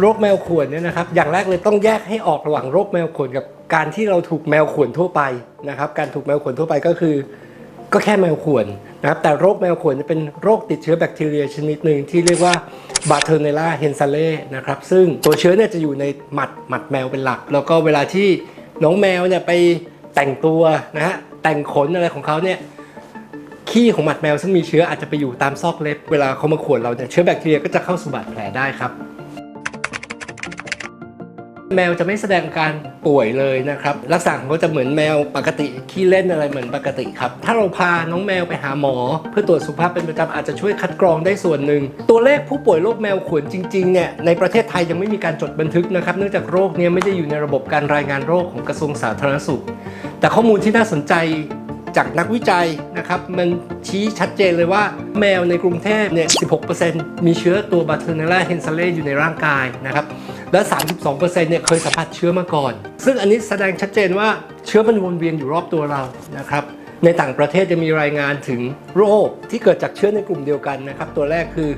โรคแมวข่วนเนี่ยนะครับ อย่างแรกเลยต้องแยกให้ออกระหว่างโรคแมวข่วนกับการที่เราถูกแมวข่วนทั่วไปนะครับ การถูกแมวข่วนทั่วไปก็คือ ก็แค่แมวข่วนนะครับ แต่โรคแมวข่วนจะเป็นโรคติดเชื้อแบคทีเรียชนิดหนึ่งที่เรียกว่าบาเทอร์เนล่าเฮนซาเล่นะครับ ซึ่งตัวเชื้อเนี่ยจะอยู่ในหมัดหมัดแมวเป็นหลัก แล้วก็เวลาที่น้องแมวเนี่ยไปแต่งตัวนะฮะแต่งขนอะไรของเขาเนี่ยขี้ของหมัดแมวซึ่งมีเชื้ออาจจะไปอยู่ตามซอกเล็บ เวลาเขามาข่วนเราเนี่ยเชื้อแบคทีเรียก็จะเข้าสู่บาดแผลได้ครับ แมวจะไม่แสดงการป่วยเลยนะครับลักษณะของเขาจะเหมือนแมวปกติขี้เล่นอะไรเหมือนปกติครับถ้าเราพาน้องแมวไปหาหมอ เพื่อตรวจสุขภาพเป็นประจำอาจจะช่วยคัดกรองได้ส่วนหนึ่ง ตัวเลขผู้ป่วยโรคแมวขวนจริงๆเนี่ยในประเทศไทยยังไม่มีการจดบันทึกนะครับเนื่องจากโรคเนี้ไม่ได้อยู่ในระบบการรายงานโรคของกระทรวงสาธารณสุข แต่ข้อมูลที่น่าสนใจจากนักวิจัยนะครับมันชี้ชัดเจนเลยว่าแมวในกรุงเทพเนี่ย 16%มีเชื้อตัวบาเทอร์เนล่าเฮนซาเลอยู่ในร่างกายนะครับ และ 32%เนี่ยเคยสัมผัสเชื้อมาก่อน ซึ่งอันนี้แสดงชัดเจนว่าเชื้อมันวนเวียนอยู่รอบตัวเรานะครับในต่างประเทศจะมีรายงานถึงโรคที่เกิดจากเชื้อในกลุ่มเดียวกันนะครับ ตัวแรกคือ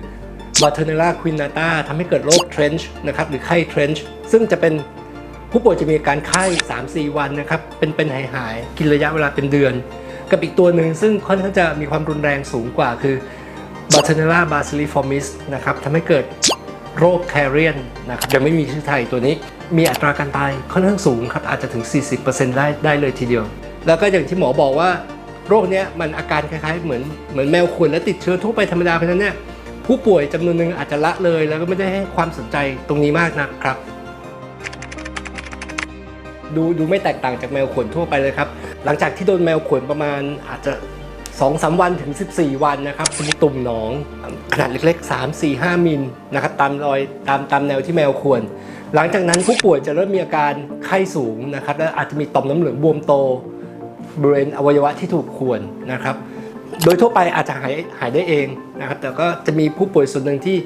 บาเทเนล่าควินาตาทำให้เกิดโรคเทรนช์นะครับหรือไข้เทรนช์ซึ่งจะเป็นผู้ป่วยจะมีอาการไข้ 3-4 วันนะครับ เป็นเป็นหายหายๆกินระยะเวลาเป็นเดือน กับอีกตัวหนึ่งซึ่งค่อนข้างจะมีความรุนแรงสูงกว่าคือ b a t e r n e l l a bacilliformis นะครับทำให้เกิด โรคแคเรียนนะครับยังไม่มีชื่อไทยตัวนี้ มีอัตราการตายค่อนข้างสูงครับอาจจะถึง 40%ได้ได้เลยทีเดียว แล้วก็อย่างที่หมอบอกว่า โรคเนี้ยมันอาการคล้ายๆเหมือนเหมือนแมวข่วนและติดเชื้อทั่วไปธรรมดาเพราะฉะนั้นเนี่ยผู้ป่วยจำนวนหนึ่งอาจจะละเลย แล้วก็ไม่ได้ให้ความสนใจตรงนี้มากนะครับ ดูดูไม่แตกต่างจากแมวขวนทั่วไปเลยครับ หลังจากที่โดนแมวขวนประมาณอาจจะ 2อสวันถึง 14 วันนะครับมีตุ่มหนองขนาดเล็กๆ 3 4 5 มิลนะครับตามรอยตามตามแนวที่แมวควร หลังจากนั้นผู้ป่วยจะเริ่มมีอาการไข้สูงนะครับและอาจจะมีต่อมน้ำเหลืองบวมโตบริเวณอวัยวะที่ถูกข่วนนะครับ โดยทั่วไปอาจจะหายหายได้เองนะครับ แต่ก็จะมีผู้ป่วยส่วนหนึ่งที่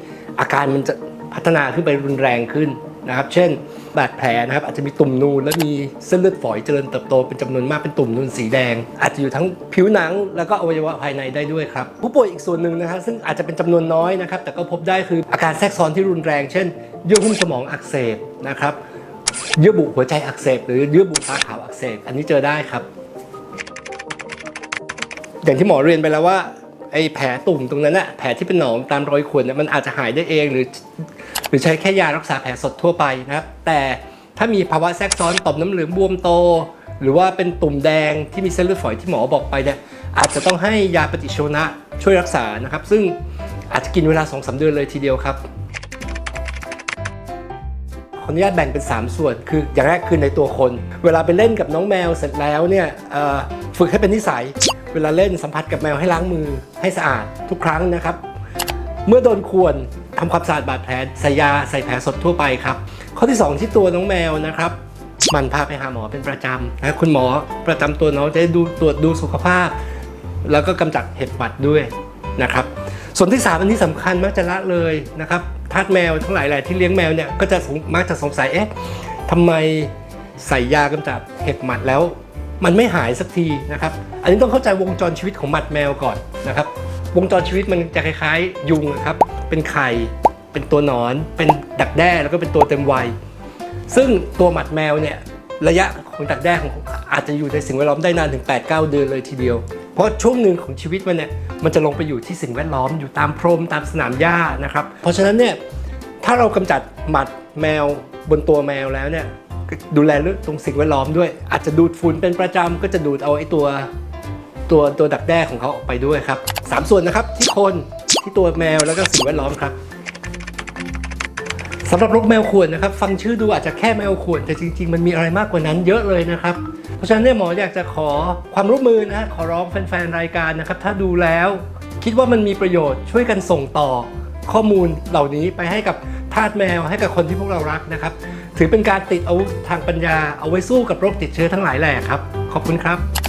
อาการมันจะพัฒนาขึ้นไปรุนแรงขึ้นนะครับ เช่น บาดแผลนะครับอาจจะมีตุ่มนูนและมีเส้นเลือดฝอยเจริญเติบโตเป็นจำนวนมากเป็นตุ่มนูนสีแดง อาจจะอยู่ทั้งผิวหนังแล้วก็อวัยวะภายในได้ด้วยครับผู้ป่วยอีกส่วนหนึ่งนะครับซึ่งอาจจะเป็นจำนวนน้อยนะครับแต่ก็พบได้คืออาการแทรกซ้อนที่รุนแรง เช่น เยื่อหุ้มสมองอักเสบนะครับเยื่อบุหัวใจอักเสบหรือเยื่อบุตาขาวอักเสบอันนี้เจอได้ครับ อย่างที่หมอเรียนไปแล้วว่าไอ้แผลตุ่มตรงนั้นนะแผลที่เป็นหนองตามรอยข่วนเนี่ยมันอาจจะหายได้เองหรือ หรือใช้แค่ยารักษาแผลสดทั่วไปนะครับ แต่ถ้ามีภาวะแทรกซ้อนต่อมน้ำเหลืองบวมโต หรือว่าเป็นตุ่มแดงที่มีเส้นเลือดฝอยที่หมอบอกไปเนี่ยอาจจะต้องให้ยาปฏิชีวนะช่วยรักษานะครับ ซึ่งอาจจะกินเวลา2อสเดือนเลยทีเดียวครับขออนุญาตแบ่งเป็น 3 ส่วน คืออย่างแรกคือในตัวคน เวลาไปเล่นกับน้องแมวเสร็จแล้วเนี่ยฝึกให้เป็นนิสัย เวลาเล่นสัมผัสกับแมวให้ล้างมือให้สะอาดทุกครั้งนะครับ เมื่อโดนข่วน ทำความสะอาดบาดแผลใส่ยาใส่แผลสดทั่วไปครับ ข้อที่ 2 ที่ตัวน้องแมวนะครับมันพาไปหาหมอเป็นประจำนะคุณหมอประจำตัวน้องจะได้ดูตรวจดูสุขภาพ แล้วก็กำจัดเห็บหวัดด้วยนะครับ ส่วนที่ 3 อันนี้สำคัญมักจะละเลยนะครับทาสแมวทั้งหลายแหละที่เลี้ยงแมวเนี่ยก็จะมักจะสงสัยเอ๊ะทำไมใส่ยากำจัดเห็บหมัดแล้ว มันไม่หายสักทีนะครับ อันนี้ต้องเข้าใจวงจรชีวิตของหมัดแมวก่อนนะครับ วงจรชีวิตมันจะคล้ายๆ ยุงครับ เป็นไข่ เป็นตัวหนอน เป็นดักแด้แล้วก็เป็นตัวเต็มวัย ซึ่งตัวหมัดแมวเนี่ยระยะของดักแด้ของอาจจะอยู่ในสิ่งแวดล้อมได้นานถึง 8-9 เดือนเลยทีเดียว เพราะช่วงหนึ่งของชีวิตมันเนี่ยมันจะลงไปอยู่ที่สิ่งแวดล้อมอยู่ตามพรมตามสนามหญ้านะครับ เพราะฉะนั้นเนี่ยถ้าเรากำจัดหมัดแมวบนตัวแมวแล้วเนี่ยดูแลเรื่องตรงสิ่งแวดล้อมด้วย อาจจะดูดฝุ่นเป็นประจำก็จะดูดเอาไอ้ตัว ตัวตัวดักแด้ของเขาออกไปด้วยครับสามส่วนนะครับที่คนที่ตัวแมวแล้วก็สิ่งแวดล้อมครับสำหรับโรคแมวข่วนนะครับ ฟังชื่อดูอาจจะแค่แมวข่วนแต่จริง ๆ มันมีอะไรมากกว่านั้นเยอะเลยนะครับ เพราะฉะนั้นเนี่ยหมออยากจะขอความร่วมมือนะขอร้องแฟนๆรายการนะครับ ถ้าดูแล้ว คิดว่ามันมีประโยชน์ช่วยกันส่งต่อข้อมูลเหล่านี้ไปให้กับทาสแมวให้กับคนที่พวกเรารักนะครับ ถือเป็นการติดอาวุธทางปัญญาเอาไว้สู้กับโรคติดเชื้อทั้งหลายแหล่ครับ ขอบคุณครับ